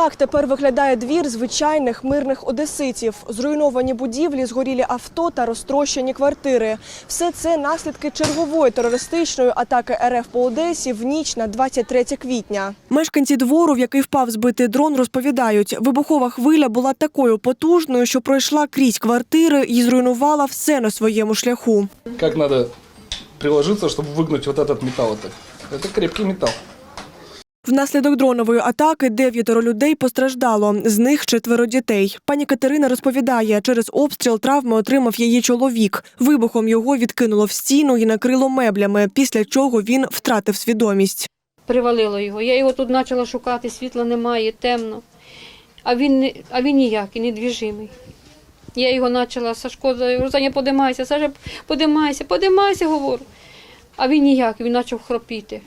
Так тепер виглядає двір звичайних мирних одеситів. Зруйновані будівлі, згорілі авто та розтрощені квартири. Все це наслідки чергової терористичної атаки РФ по Одесі в ніч на 23 квітня. Мешканці двору, в який впав збитий дрон, розповідають, вибухова хвиля була такою потужною, що пройшла крізь квартири і зруйнувала все на своєму шляху. Как надо приложиться, чтобы выгнуть вот этот металл? Это, это крепкий металл. Внаслідок дронової атаки дев'ятеро людей постраждало, з них четверо дітей. Пані Катерина розповідає, через обстріл травми отримав її чоловік. Вибухом його відкинуло в стіну і накрило меблями, після чого він втратив свідомість. Привалило його. Я його тут почала шукати, світла немає, темно. А він, а він ніякий, недвіжимий. Я його почала, Сашко, Розаня, подимайся, Саша, подимайся, подимайся, говорю. А він ніякий, він почав хропіти.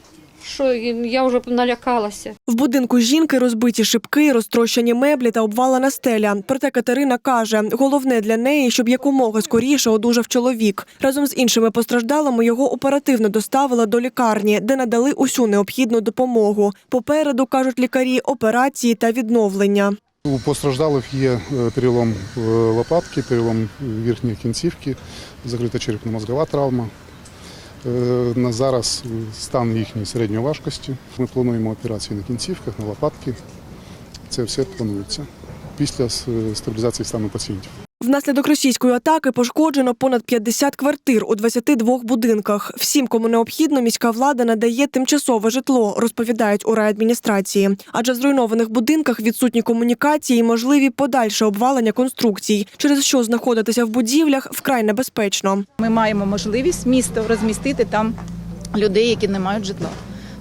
Що, я вже налякалася. В будинку жінки розбиті шибки, розтрощені меблі та обвалена стеля. Проте Катерина каже, головне для неї, щоб якомога скоріше одужав чоловік. Разом з іншими постраждалими його оперативно доставили до лікарні, де надали усю необхідну допомогу. Попереду кажуть лікарі операції та відновлення. У постраждалих є е, перелом е, лопатки, перелом верхньої кінцівки, закрита черепно-мозгова травма. Е, На зараз стан їхньої середньої важкості. Ми плануємо операції на кінцівках, на лопатки. Це все планується після стабілізації стану пацієнтів. Внаслідок російської атаки пошкоджено понад 50 квартир у 22 будинках. Всім, кому необхідно, міська влада надає тимчасове житло, розповідають у райадміністрації. Адже в зруйнованих будинках відсутні комунікації і можливі подальше обвалення конструкцій, через що знаходитися в будівлях вкрай небезпечно. Ми маємо можливість місто розмістити там людей, які не мають житла.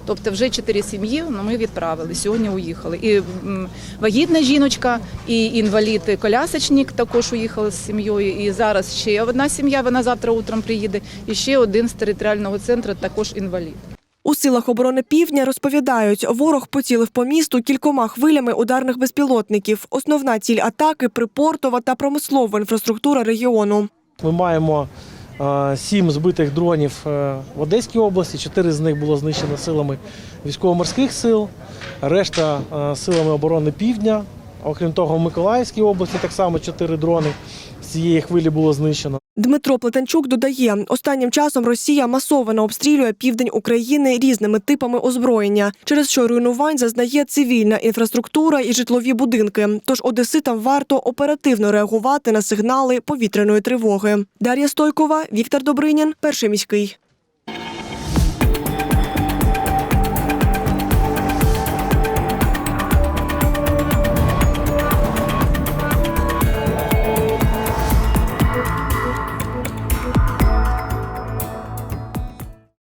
Тобто вже чотири сім'ї ну, ми відправили. Сьогодні уїхали. І вагітна жіночка, і інвалід колясочник також уїхали з сім'єю. І зараз ще одна сім'я. Вона завтра утром приїде. І ще один з територіального центру також інвалід. У силах оборони півдня розповідають, ворог поцілив по місту кількома хвилями ударних безпілотників. Основна ціль атаки припортова та промислова інфраструктура регіону. Ми маємо сім збитих дронів е, в Одеській області. Чотири з них було знищено силами військово-морських сил, решта е, силами оборони Півдня. Окрім того, в Миколаївській області так само чотири дрони з цієї хвилі було знищено. Дмитро Плетенчук додає, останнім часом Росія масово обстрілює південь України різними типами озброєння, через що руйнувань зазнає цивільна інфраструктура і житлові будинки. Тож одеситам варто оперативно реагувати на сигнали повітряної тривоги. Дар'я Стойкова, Віктор Добринін, перший міський.